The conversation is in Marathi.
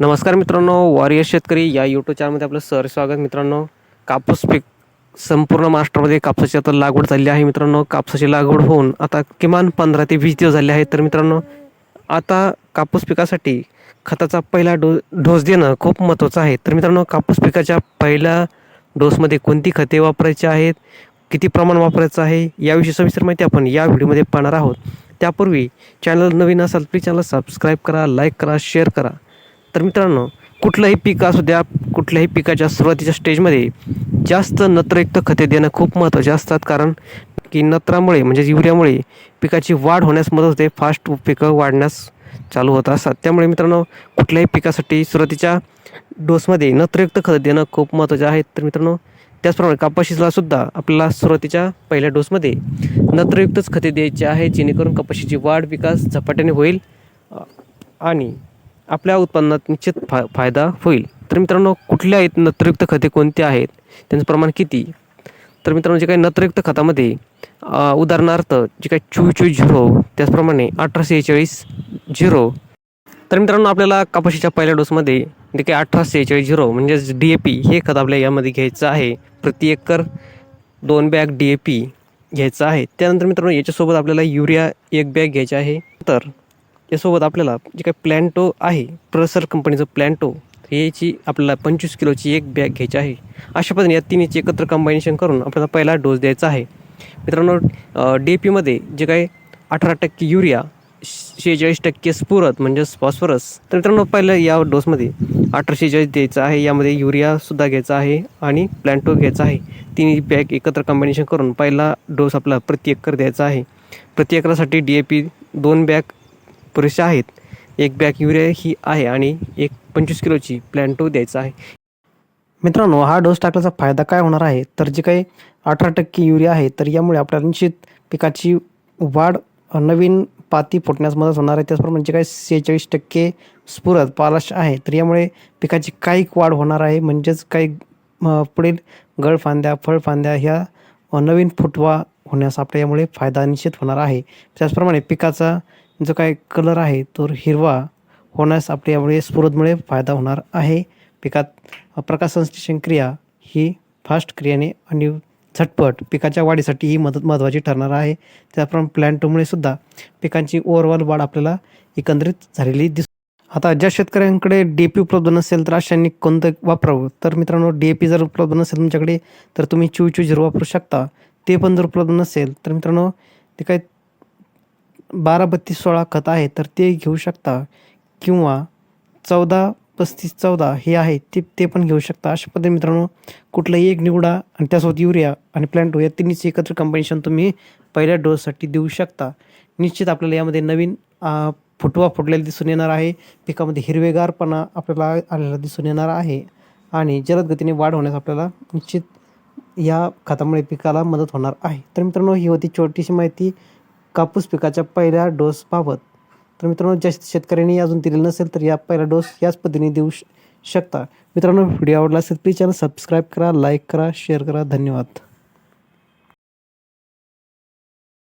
नमस्कार मित्रांनो वॉरियर शेतकरी या यूट्यूब चॅनलमध्ये आपलं सर स्वागत मित्रांनो. कापूस पीक संपूर्ण महाराष्ट्रामध्ये कापसाची आता लागवड झाली आहे मित्रांनो. कापसाची लागवड होऊन आता किमान पंधरा ते वीस दिवस झाले आहेत. तर मित्रांनो आता कापूस पिकासाठी खताचा पहिला डो डोस देणं खूप महत्त्वाचं आहे. तर मित्रांनो कापूस पिकाच्या पहिल्या डोसमध्ये कोणती खते वापरायची आहेत? किती प्रमाण वापरायचं आहे? याविषयी सविस्तर माहिती आपण या व्हिडिओमध्ये पाहणार आहोत. त्यापूर्वी चॅनल नवीन असाल प्लीज चॅनल सबस्क्राईब करा लाईक करा शेअर करा. तर मित्रांनो कुठलंही पीक असू द्या कुठल्याही पिकाच्या सुरुवातीच्या स्टेजमध्ये जास्त नत्रयुक्त खते देणं खूप महत्त्वाचे असतात. कारण की नत्रामुळे म्हणजे युरियामुळे पिकाची वाढ होण्यास मदत होते फास्ट पिकं वाढण्यास चालू होत असतात. त्यामुळे मित्रांनो कुठल्याही पिकासाठी सुरुवातीच्या डोसमध्ये नत्रयुक्त खत देणं खूप महत्त्वाचे आहे. तर मित्रांनो त्याचप्रमाणे कपाशीला सुद्धा आपल्याला सुरुवातीच्या पहिल्या डोसमध्ये नत्रयुक्तच खते द्यायची आहे जेणेकरून कपाशीची वाढ विकास झपाट्याने होईल. आणि आपल्या उत्पन्नात निश्चित फा फायदा होईल. तर मित्रांनो कुठल्या आहेत नत्रयुक्त खते कोणती आहेत? त्यांचं प्रमाण किती? तर मित्रांनो जे काही नत्रयुक्त खतामध्ये उदाहरणार्थ जे काही चू चू झिरो त्याचप्रमाणे अठराशे एकेचाळीस झिरो. तर मित्रांनो आपल्याला कपाशीच्या पहिल्या डोसमध्ये जे काही अठराशे सेहेचाळीस झिरो म्हणजेच डी ए पी हे खत आपल्या यामध्ये घ्यायचं आहे. प्रति एकर दोन बॅग डी ए पी घ्यायचं आहे. त्यानंतर मित्रांनो याच्यासोबत आपल्याला युरिया एक बॅग घ्यायचा आहे. तर यासोबत आपल्याला जे काही प्लॅन्टो आहे प्रसर कंपनीचं प्लॅन्टो याची आपल्याला पंचवीस किलोची एक बॅग घ्यायची आहे. अशा पद्धतीने या तिन्हीची एकत्र कंबायनेशन करून आपल्याला पहिला डोस द्यायचा आहे. मित्रांनो डी ए पीमध्ये जे काही अठरा टक्के युरिया शेहेचाळीस टक्के स्फुरत म्हणजेच फॉस्फरस तर मित्रांनो पहिल्या या डोसमध्ये अठराशे चाळीस द्यायचं आहे. यामध्ये युरियासुद्धा घ्यायचा आहे आणि प्लॅन्टो घ्यायचा आहे. तिन्ही बॅग एकत्र कॉम्बिनेशन करून पहिला डोस आपला प्रति एकर द्यायचा आहे. प्रति एकरासाठी डी ए पी दोन बॅग पुरेसे आहेत. एक बॅग युरिया ही आहे आणि एक पंचवीस किलोची प्लॅन्टो द्यायचा आहे. मित्रांनो हा डोस टाकल्याचा फायदा काय होणार आहे? तर जे काही अठरा टक्के युरिया आहे तर यामुळे आपल्या निश्चित पिकाची वाढ नवीन पाती फुटण्यास मदत होणार आहे. त्याचप्रमाणे जे काही सेहेचाळीस टक्के स्फुरत पालाश आहे तर यामुळे पिकाची काही वाढ होणार आहे. म्हणजेच काही पुढील गळफांद्या फळफांद्या ह्या नवीन फुटवा होण्यास आपल्या यामुळे फायदा निश्चित होणार आहे. त्याचप्रमाणे पिकाचा जो काय कलर आहे तो हिरवा होण्यास आपल्या यामुळे स्फुरदमुळे फायदा होणार आहे. पिकात प्रकाशसंश्लेषण क्रिया ही फास्ट क्रियाने आणि झटपट पिकाच्या वाढीसाठी ही मदत महत्त्वाची ठरणार आहे. त्याप्रमाणे प्लॅन्टोमुळे सुद्धा पिकांची ओव्हरऑल वाढ आपल्याला एकंदरीत झालेली दिस आता ज्या शेतकऱ्यांकडे डी पी उपलब्ध नसेल तर अशांनी कोणतं वापरावं? तर मित्रांनो डी ए पी जर उपलब्ध नसेल तुमच्याकडे तर तुम्ही चू चू झिरो वापरू शकता. ते पण जर उपलब्ध नसेल तर मित्रांनो ते काय बारा बत्तीस सोळा खत आहे तर ते घेऊ शकता. किंवा चौदा पस्तीस चौदा हे आहे ते ते पण घेऊ शकता. अशा पद्धतीने मित्रांनो कुठलंही एक निवडा आणि त्यासोबत युरिया आणि प्लॅन्टो या तिन्हीची एकत्र कॉम्बिनेशन तुम्ही पहिल्या डोससाठी देऊ शकता. निश्चित आपल्याला यामध्ये नवीन फुटवा फुटलेला दिसून येणार आहे. पिकामध्ये हिरवेगारपणा आपल्याला आलेला दिसून येणार आहे. आणि जलद गतीने वाढ होण्यास आपल्याला निश्चित या खतामुळे पिकाला मदत होणार आहे. तर मित्रांनो ही होती छोटीशी माहिती. कापूस पिकाच्या पहिल्या डोसबाबत. तर मित्रांनो ज्या शेतकऱ्यांनी अजून दिलेलं नसेल तर या पहिला डोस याच पद्धतीने देऊ श शकता. मित्रांनो व्हिडिओ आवडला असेल प्लीज चॅनल सबस्क्राईब करा लाईक करा शेअर करा. धन्यवाद.